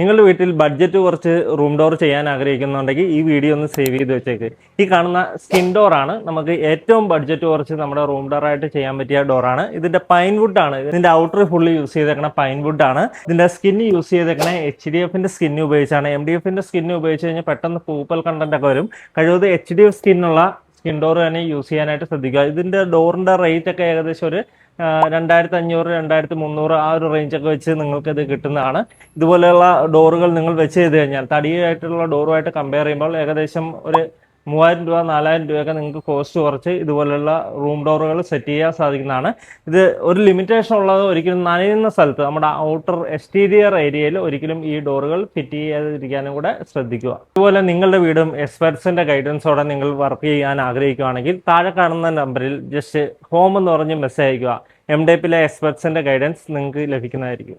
നിങ്ങളുടെ വീട്ടിൽ ബഡ്ജറ്റ് കുറച്ച് റൂം ഡോർ ചെയ്യാൻ ആഗ്രഹിക്കുന്നുണ്ടെങ്കിൽ ഈ വീഡിയോ ഒന്ന് സേവ് ചെയ്ത് വെച്ചേക്ക്. ഈ കാണുന്ന സ്കിൻ ഡോർ ആണ് നമുക്ക് ഏറ്റവും ബഡ്ജറ്റ് കുറച്ച് നമ്മുടെ റൂം ഡോർ ആയിട്ട് ചെയ്യാൻ പറ്റിയ ഡോറാണ് ഇതിന്റെ പൈൻ വുഡ് ആണ്. ഇതിന്റെ ഔട്ടർ ഫുള്ള് യൂസ് ചെയ്തേക്കണ പൈൻ വുഡ് ആണ്. ഇതിന്റെ സ്കിൻ യൂസ് ചെയ്തേക്കണ എച്ച് ഡി എഫിന്റെ സ്കിൻ ഉപയോഗിച്ചാണ്. എം ഡി എഫിന്റെ സ്കിൻ ഉപയോഗിച്ച് കഴിഞ്ഞാൽ പെട്ടെന്ന് പൂപ്പൽ കണ്ടന്റ് ഒക്കെ വരും. കഴിവത് എച്ച് ഡി എഫ് സ്കിന്നുള്ള സ്കിൻ ഡോർ തന്നെ യൂസ് ചെയ്യാനായിട്ട് ശ്രദ്ധിക്കുക. ഇതിന്റെ ഡോറിന്റെ റേറ്റ് ഒക്കെ ഏകദേശം ഒരു രണ്ടായിരത്തി അഞ്ഞൂറ് രണ്ടായിരത്തി മുന്നൂറ് ആ ഒരു റേഞ്ച് ഒക്കെ വെച്ച് നിങ്ങൾക്ക് ഇത് കിട്ടുന്നതാണ്. ഇതുപോലെയുള്ള ഡോറുകൾ നിങ്ങൾ വെച്ച് ചെയ്ത് കഴിഞ്ഞാൽ തടിയായിട്ടുള്ള ഡോറുമായിട്ട് കമ്പയർ ചെയ്യുമ്പോൾ ഏകദേശം ഒരു മൂവായിരം രൂപ നാലായിരം രൂപയൊക്കെ നിങ്ങൾക്ക് കോസ്റ്റ് കുറച്ച് ഇതുപോലെയുള്ള റൂം ഡോറുകൾ സെറ്റ് ചെയ്യാൻ സാധിക്കുന്നതാണ്. ഇത് ഒരു ലിമിറ്റേഷൻ ഉള്ളത് ഒരിക്കലും നനയുന്ന സ്ഥലത്ത് നമ്മുടെ ഔട്ടർ എക്സ്റ്റീരിയർ ഏരിയയിൽ ഒരിക്കലും ഈ ഡോറുകൾ ഫിറ്റ് ചെയ്യാതിരിക്കാനും കൂടെ ശ്രദ്ധിക്കുക. അതുപോലെ നിങ്ങളുടെ വീടും എക്സ്പെർട്സിന്റെ ഗൈഡൻസോടെ നിങ്ങൾ വർക്ക് ചെയ്യാൻ ആഗ്രഹിക്കുകയാണെങ്കിൽ താഴെ കാണുന്ന നമ്പറിൽ ജസ്റ്റ് ഹോം എന്ന് പറഞ്ഞ് മെസ്സേജ് അയക്കുക എം ഡെപ്പിലെ എക്സ്പെർട്സിന്റെ ഗൈഡൻസ് നിങ്ങൾക്ക് ലഭിക്കുന്നതായിരിക്കും.